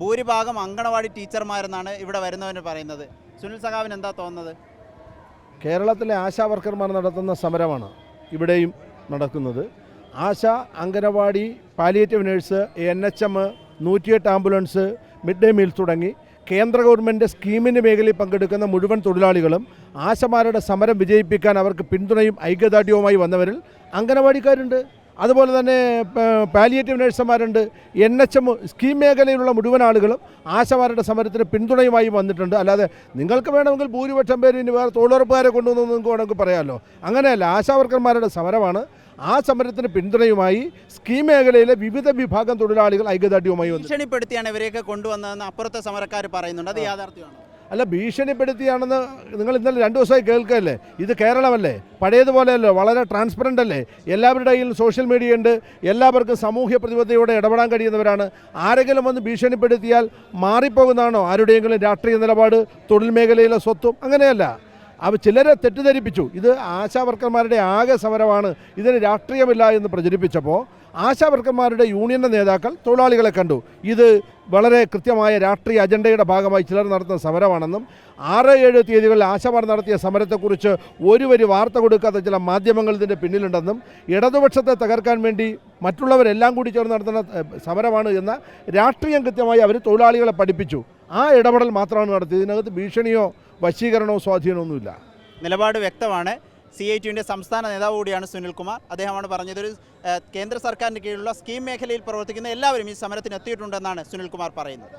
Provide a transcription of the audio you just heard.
ഭൂരിഭാഗം അങ്കണവാടി ടീച്ചർമാരെന്നാണ് ഇവിടെ വരുന്നവർ പറയുന്നത്. സുനിൽ സഖാവിന് എന്താ തോന്നുന്നത്? കേരളത്തിലെ ആശാ വർക്കർമാർ നടത്തുന്ന സമരമാണ് ഇവിടെയും നടക്കുന്നത്. Asha anganwadi palliative nurse N H M നൂറ്റിയെട്ട് ആംബുലൻസ് മിഡ് ഡേ മീൽ തുടങ്ങി കേന്ദ്ര ഗവൺമെന്റ് സ്കീമിന്റെ മേഖലയിൽ പങ്കെടുക്കുന്ന മുഴുവൻ തൊഴിലാളികളും ആശമാരുടെ സമരം വിജയിപ്പിക്കാൻ അവർക്ക് പിന്തുണയും ഐക്യദാർഢ്യവുമായി വന്നവരിൽ അംഗനവാടിക്കാരുണ്ട്. അതുപോലെ തന്നെ പാലിയേറ്റീവ് നഴ്സുമാരുണ്ട് എൻ എച്ച് എം സ്കീം മേഖലയിലുള്ള മുഴുവൻ ആളുകളും ആശമാരുടെ സമരത്തിന് പിന്തുണയുമായി വന്നിട്ടുണ്ട്. അല്ലാതെ നിങ്ങൾക്ക് വേണമെങ്കിൽ ഭൂരിപക്ഷം പേര് ഇനി വേറെ തൊഴിലുറപ്പുകാരെ കൊണ്ടുവന്നു നിങ്ങൾക്ക് വേണമെങ്കിൽ പറയാമല്ലോ അങ്ങനെയല്ല ആശാവർക്കർമാരുടെ സമരമാണ്. ആ സമരത്തിന് പിന്തുണയുമായി സ്കീം മേഖലയിലെ വിവിധ വിഭാഗം തൊഴിലാളികൾ ഐക്യദാർഢ്യവുമായി വന്നു ഭീഷണിപ്പെടുത്തിയാണ് ഇവരെയൊക്കെ കൊണ്ടുവന്നതെന്ന് അപ്പുറത്തെ സമരക്കാർ പറയുന്നുണ്ട്. അത് യാഥാർത്ഥ്യമാണ്? അല്ല ഭീഷണിപ്പെടുത്തിയാണെന്ന് നിങ്ങൾ ഇന്നലെ രണ്ട് ദിവസമായി കേൾക്കുകയല്ലേ? ഇത് കേരളമല്ലേ? പഴയതുപോലെയല്ലോ വളരെ ട്രാൻസ്പെറന്റ് അല്ലേ? എല്ലാവരുടെയും സോഷ്യൽ മീഡിയ ഉണ്ട്. എല്ലാവർക്കും സാമൂഹ്യ പ്രതിബദ്ധതയോടെ ഇടപെടാൻ കഴിയുന്നവരാണ്. ആരെങ്കിലും വന്ന് ഭീഷണിപ്പെടുത്തിയാൽ മാറിപ്പോകുന്നതാണോ ആരുടെയെങ്കിലും രാഷ്ട്രീയ നിലപാട് തൊഴിൽ മേഖലയിലെ സ്വത്തും? അങ്ങനെയല്ല. അവ ചിലരെ തെറ്റിദ്ധരിപ്പിച്ചു. ഇത് ആശാവർക്കർമാരുടെ ആകെ സമരമാണ്. ഇതിന് രാഷ്ട്രീയമില്ല എന്ന് പ്രചരിപ്പിച്ചപ്പോൾ ആശാവർക്കർമാരുടെ യൂണിയന്റെ നേതാക്കൾ തൊഴിലാളികളെ കണ്ടു. ഇത് വളരെ കൃത്യമായ രാഷ്ട്രീയ അജണ്ടയുടെ ഭാഗമായി ചിലർ നടത്തുന്ന സമരമാണെന്നും ആറ് ഏഴ് തീയതികളിൽ ആശമാർ നടത്തിയ സമരത്തെക്കുറിച്ച് ഒരു വരി വാർത്ത കൊടുക്കാത്ത ചില മാധ്യമങ്ങൾ ഇതിന്റെ പിന്നിലുണ്ടെന്നും ഇടതുപക്ഷത്തെ തകർക്കാൻ വേണ്ടി മറ്റുള്ളവരെല്ലാം കൂടി ചേർന്ന് നടത്തുന്ന സമരമാണ് എന്ന രാഷ്ട്രീയം കൃത്യമായി അവർ തൊഴിലാളികളെ പഠിപ്പിച്ചു. ആ ഇടപെടൽ മാത്രമാണ് നടത്തിയത്. ഇതിനകത്ത് ഭീഷണിയോ വശീകരണമോ സ്വാധീനമൊന്നുമില്ല. നിലപാട് വ്യക്തമാണ്. സി ഐ ടിയുടെ സംസ്ഥാന നേതാവ് കൂടിയാണ് സുനിൽകുമാർ. അദ്ദേഹമാണ് പറഞ്ഞത് ഒരു കേന്ദ്ര സർക്കാരിന്റെ കീഴിലുള്ള സ്കീം മേഖലയിൽ പ്രവർത്തിക്കുന്ന എല്ലാവരും ഈ സമരത്തിന് എത്തിയിട്ടുണ്ടെന്നാണ് സുനിൽകുമാർ പറയുന്നത്.